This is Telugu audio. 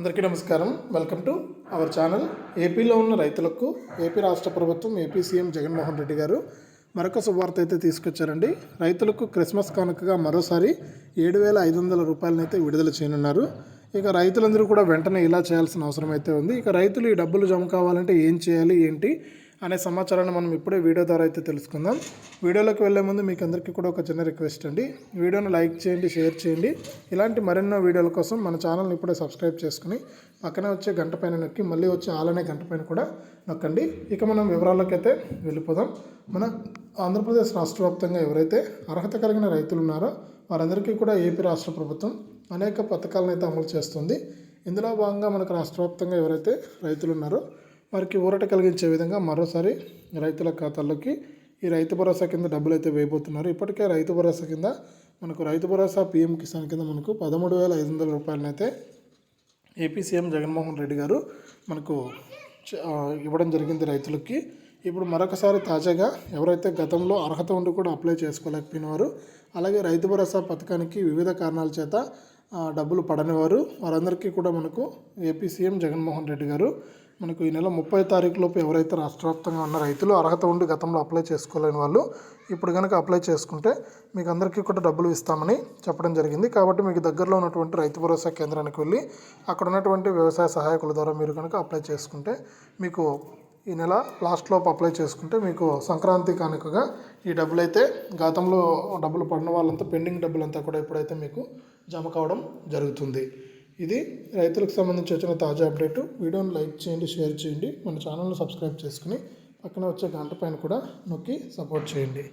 అందరికీ నమస్కారం. Welcome to our channel. ఏపీలో ఉన్న రైతులకు ఏపీ రాష్ట్ర ప్రభుత్వం ఏపీ సీఎం జగన్మోహన్ రెడ్డి గారు మరొక శుభవార్త అయితే తీసుకొచ్చారండి. రైతులకు క్రిస్మస్ కానుకగా మరోసారి ఏడు వేల ఐదు వందల రూపాయలనైతే విడుదల చేయనున్నారు. ఇక రైతులందరూ కూడా వెంటనే ఇలా చేయాల్సిన అవసరం అయితే ఉంది. ఇక రైతులు ఈ డబ్బులు జమ కావాలంటే ఏం చేయాలి ఏంటి అనే సమాచారాన్ని మనం ఇప్పుడే వీడియో ద్వారా అయితే తెలుసుకుందాం. వీడియోలోకి వెళ్ళే ముందు మీకు అందరికీ కూడా ఒక చిన్న రిక్వెస్ట్ అండి. వీడియోను లైక్ చేయండి షేర్ చేయండి. ఇలాంటి మరెన్నో వీడియోల కోసం మన ఛానల్ని ఇప్పుడే సబ్స్క్రైబ్ చేసుకుని పక్కనే వచ్చే గంట పైన నొక్కి మళ్ళీ వచ్చే ఆలనే గంట పైన కూడా నొక్కండి. ఇక మనం వివరాల్లోకి అయితే వెళ్ళిపోదాం. మన ఆంధ్రప్రదేశ్ రాష్ట్ర వ్యాప్తంగా ఎవరైతే అర్హత కలిగిన రైతులు ఉన్నారో వారందరికీ కూడా ఏపీ రాష్ట్ర ప్రభుత్వం అనేక పథకాలను అయితే అమలు చేస్తుంది. ఇందులో భాగంగా మనకు రాష్ట్ర వ్యాప్తంగా ఎవరైతే రైతులు ఉన్నారో వారికి ఊరట కలిగించే విధంగా మరోసారి రైతుల ఖాతాల్లోకి ఈ రైతు భరోసా కింద డబ్బులు అయితే వేయబోతున్నారు. ఇప్పటికే రైతు భరోసా కింద మనకు రైతు భరోసా పీఎం కిసాన్ కింద మనకు పదమూడు వేల ఐదు వందల రూపాయలనైతే ఏపీ సీఎం జగన్మోహన్ రెడ్డి గారు మనకు చ- ఇవ్వడం జరిగింది రైతులకి. ఇప్పుడు మరొకసారి తాజాగా ఎవరైతే గతంలో అర్హత ఉండి కూడా అప్లై చేసుకోలేకపోయిన వారు అలాగే రైతు భరోసా పథకానికి వివిధ కారణాల చేత డబ్బులు పడని వారు వారందరికీ కూడా మనకు ఏపీ సీఎం జగన్మోహన్ రెడ్డి గారు మనకు ఈ నెల ముప్పై తారీఖులోపు ఎవరైతే రాష్ట్ర వ్యాప్తంగా ఉన్న రైతులు అర్హత ఉండి గతంలో అప్లై చేసుకోలేని వాళ్ళు ఇప్పుడు కనుక అప్లై చేసుకుంటే మీకు అందరికీ కూడా డబ్బులు ఇస్తామని చెప్పడం జరిగింది. కాబట్టి మీకు దగ్గరలో ఉన్నటువంటి రైతు భరోసా కేంద్రానికి వెళ్ళి అక్కడ ఉన్నటువంటి వ్యవసాయ సహాయకుల ద్వారా మీరు కనుక అప్లై చేసుకుంటే మీకు ఈ నెల లాస్ట్లోపు అప్లై చేసుకుంటే మీకు సంక్రాంతి కానుకగా ఈ డబ్బులు అయితే గతంలో డబ్బులు పడిన వాళ్ళంతా పెండింగ్ డబ్బులంతా కూడా ఇప్పుడైతే మీకు జమ కావడం జరుగుతుంది. ఇది రైతులకు సంబంధించి వచ్చిన తాజా అప్డేట్. వీడియోని లైక్ చేయండి షేర్ చేయండి. మన ఛానల్ని సబ్స్క్రైబ్ చేసుకుని పక్కన వచ్చే గంట పైన కూడా నొక్కి సపోర్ట్ చేయండి.